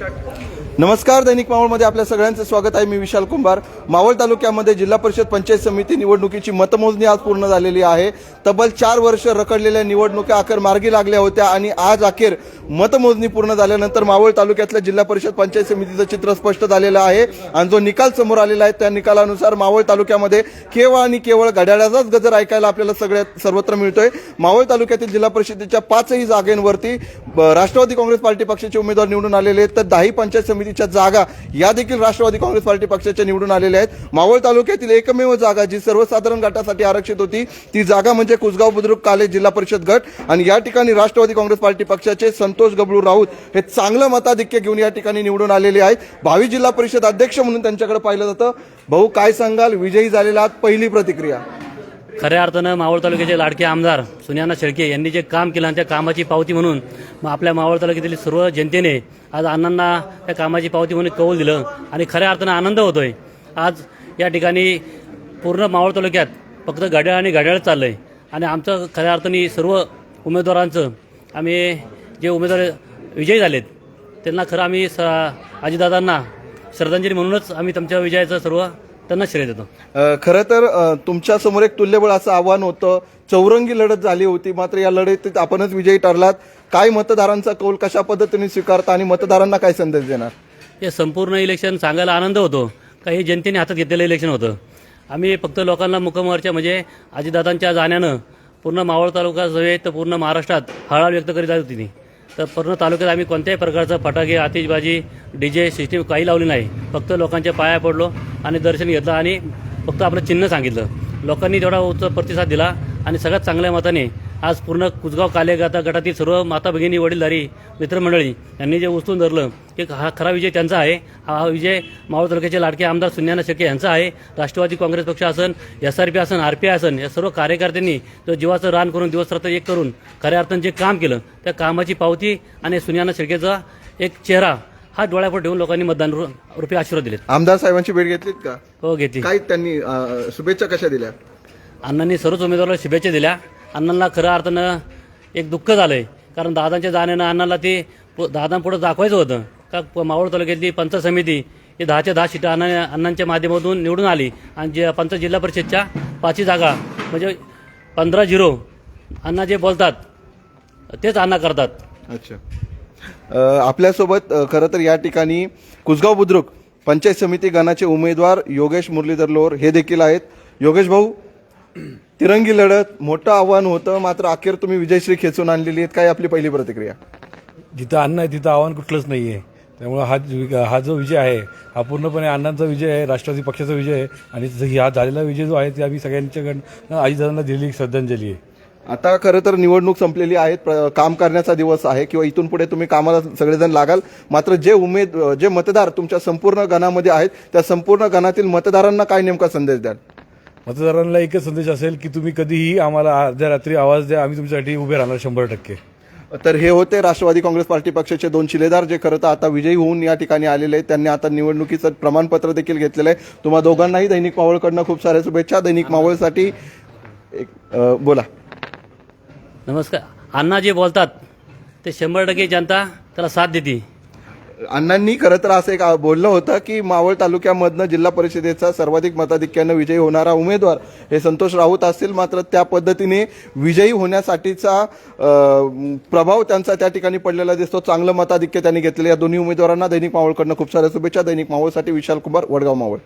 नमस्कार दैनिक मावळमध्ये आपल्या सगळ्यांचं स्वागत आहे. मी विशाल कुंभार. मावळ तालुक्यामध्ये जिल्हा परिषद पंचायत समिती निवडणुकीची मतमोजणी आज पूर्ण झालेली आहे. तब्बल चार वर्ष रखडलेल्या निवडणुका अखेर मार्गी लागल्या होत्या आणि आज अखेर मतमोजणी पूर्ण झाल्यानंतर मावळ तालुक्यातल्या जिल्हा परिषद पंचायत समितीचं चित्र स्पष्ट झालेलं आहे आणि जो निकाल समोर आलेला आहे त्या निकालानुसार मावळ तालुक्यामध्ये केवळ आणि केवळ घड्याळाचाच गजर ऐकायला आपल्याला सगळ्यात सर्वत्र मिळतोय. मावळ तालुक्यातील जिल्हा परिषदेच्या पाचही जागेंवरती राष्ट्रवादी काँग्रेस पार्टी पक्षाचे उमेदवार निवडून आलेले आहेत. तर दहाही पंचायत समितीच्या जागा या देखील राष्ट्रवादी काँग्रेस पार्टी पक्षाच्या निवडून आलेल्या आहेत. मावळ तालुक्यातील एकमेव जागा जी सर्वसाधारण गटासाठी आरक्षित होती ती जागा म्हणजे कुसगाव बुद्रुक कालेज जिल्हा परिषद गट. आणि या ठिकाणी राष्ट्रवादी काँग्रेस पार्टी पक्षाचे संतोष गबळू राऊत हे चांगलं मताधिक्य घेऊन या ठिकाणी निवडून आलेले आहेत. भावी जिल्हा परिषद अध्यक्ष म्हणून त्यांच्याकडे पाहिलं जातं. भाऊ काय सांगाल? विजयी झालेला आहात पहिली प्रतिक्रिया. खऱ्या अर्थानं मावळ तालुक्याचे लाडके आमदार सुनियाना शेळके यांनी जे काम केलं आणि त्या कामाची पावती म्हणून मग आपल्या मावळ तालुक्यातील सर्व जनतेने आज अण्णांना त्या कामाची पावती म्हणून कौल दिलं आणि खऱ्या अर्थानं आनंद होतोय. आज या ठिकाणी पूर्ण मावळ तालुक्यात फक्त घड्याळ आणि घड्याळ चाललंय. आणि आमचं खऱ्या अर्थाने सर्व उमेदवारांचं आम्ही जे उमेदवार विजयी झालेत त्यांना खरं आम्ही स अजितदादांना श्रद्धांजली म्हणूनच आम्ही तुमच्या विजयाचं सर्व त्यांना श्रेय देतो. अ, खरं तर अ, तुमच्यासमोर एक तुल्यबळ असं आव्हान होतं. चौरंगी लढत झाली होती मात्र या लढतीत आपणच विजयी ठरलात. काय मतदारांचा कौल कशा पद्धतीने स्वीकारता आणि मतदारांना काय संदेश देणार? हे संपूर्ण इलेक्शन सांगायला आनंद होतो. का हे जनतेने हातात घेतलेलं इलेक्शन होतं. आम्ही फक्त लोकांना मुखमोर्चा म्हणजे अजितदादांच्या जाण्यानं पूर्ण मावळ तालुका समेत तर पूर्ण महाराष्ट्रात हळहळ व्यक्त करीत आहे होती तर पूर्ण तालुक्यात आम्ही कोणत्याही प्रकारचं फटाके आतिषबाजी डी जे सिस्टीम काही लावली नाही. फक्त लोकांच्या पाया पडलो आणि दर्शन घेतलं आणि फक्त आपलं चिन्ह सांगितलं. लोकांनी तेवढा उच्च प्रतिसाद दिला आणि सगळ्यात चांगल्या मताने आज पूर्ण कुसगाव काले गटा गटातील सर्व माता भगिनी वडीलधारी मित्रमंडळी यांनी जे उचलून धरलं की हा खरा विजय त्यांचा आहे. हा विजय मावळ तालुक्याचे लाडके आमदार सुन्याना शेके यांचा आहे. राष्ट्रवादी काँग्रेस पक्ष असन एस आर पी असन आर पी आय असन या सर्व कार्यकर्त्यांनी तो जीवाचं रान करून दिवसरात्र एक करून खऱ्या अर्थानं जे काम केलं त्या कामाची पावती आणि सुन्याना शेळकेचा एक चेहरा हा डोळ्यापुढे ठेवून लोकांनी मतदान रुपये आशीर्वाद दिलेत. आमदार साहेबांची भेट घेतलीत का? हो घेतली. काय त्यांनी शुभेच्छा कशा दिल्या? अण्णांनी सर्वच उमेदवाराला शुभेच्छा दिल्या. अण्णांना खरं अर्थानं एक दुःख झालं आहे कारण दादांच्या जाण्यानं अण्णाला ते पु- दादांपुढं दाखवायचं होतं. का प- मावळ तालुक्यातली पंचायत समिती ही दहाच्या दहा शिटं अण्णा अण्णांच्या माध्यमातून निवडून आली. आणि जे पंचायत जिल्हा परिषदच्या पाचही जागा म्हणजे पंधरा झिरो अण्णा जे बोलतात तेच अण्णा करतात. अच्छा. आपल्यासोबत खरं तर या ठिकाणी कुसगाव बुद्रुक पंचायत समिती गणाचे उमेदवार योगेश मुरलीधर लोर हे देखील आहेत. योगेश भाऊ तिरंगी लढत मोठं आव्हान होतं मात्र अखेर तुम्ही विजयश्री खेचून आणलेली आहेत. काय आपली पहिली प्रतिक्रिया? जिथं अन्न आहे तिथं आव्हान कुठलंच नाही आहे त्यामुळे हा जो- हा जो विजय आहे हा पूर्णपणे अण्णांचा विजय आहे राष्ट्रवादी पक्षाचा विजय आहे आणि जो हा झालेला विजय जो आहे ते आम्ही सगळ्यांच्याकडनं आजीदादांना दिलेली श्रद्धांजली आहे. आता खरं तर निवडणूक संपलेली आहे प्र- काम करण्याचा दिवस आहे किंवा इथून पुढे तुम्ही कामाला सगळेजण लागाल. मात्र जे उमेद जे मतदार तुमच्या संपूर्ण गणामध्ये आहेत त्या संपूर्ण गणातील मतदारांना काय नेमका संदेश द्याल? मतदारांना एकच संदेश असेल की तुम्ही कधीही आम्हाला अर्ध्या रात्री आवाज द्या आम्ही तुमच्यासाठी उभे राहणार शंभर टक्के. तर हे होते राष्ट्रवादी काँग्रेस पार्टी पक्षाचे दोन शिलेदार जे खरं तर आता विजयी होऊन या ठिकाणी आलेले आहेत. त्यांनी आता निवडणुकीचं प्रमाणपत्र देखील घेतलेलं आहे. तुम्हा दोघांनाही दैनिक मावळकडनं खूप साऱ्या शुभेच्छा. दैनिक मावळसाठी एक अ, बोला. नमस्कार. अण्णा जे बोलतात ते शंभर टक्के जनता त्याला साथ देते अण्णांनी खरं तर असं एक बोललं होतं की मावळ तालुक्यामधनं जिल्हा परिषदेचा सर्वाधिक मताधिक्यानं विजयी होणारा उमेदवार हे संतोष राऊत असतील. मात्र त्या पद्धतीने विजयी होण्यासाठीचा प्रभाव त्यांचा त्या ठिकाणी पडलेला दिसतो. चांगलं मताधिक्य त्यांनी घेतलेलं या दोन्ही उमेदवारांना दैनिक मावळकडनं खूप साऱ्या शुभेच्छा. दैनिक मावळसाठी विशाल कुमार वडगाव मावळ.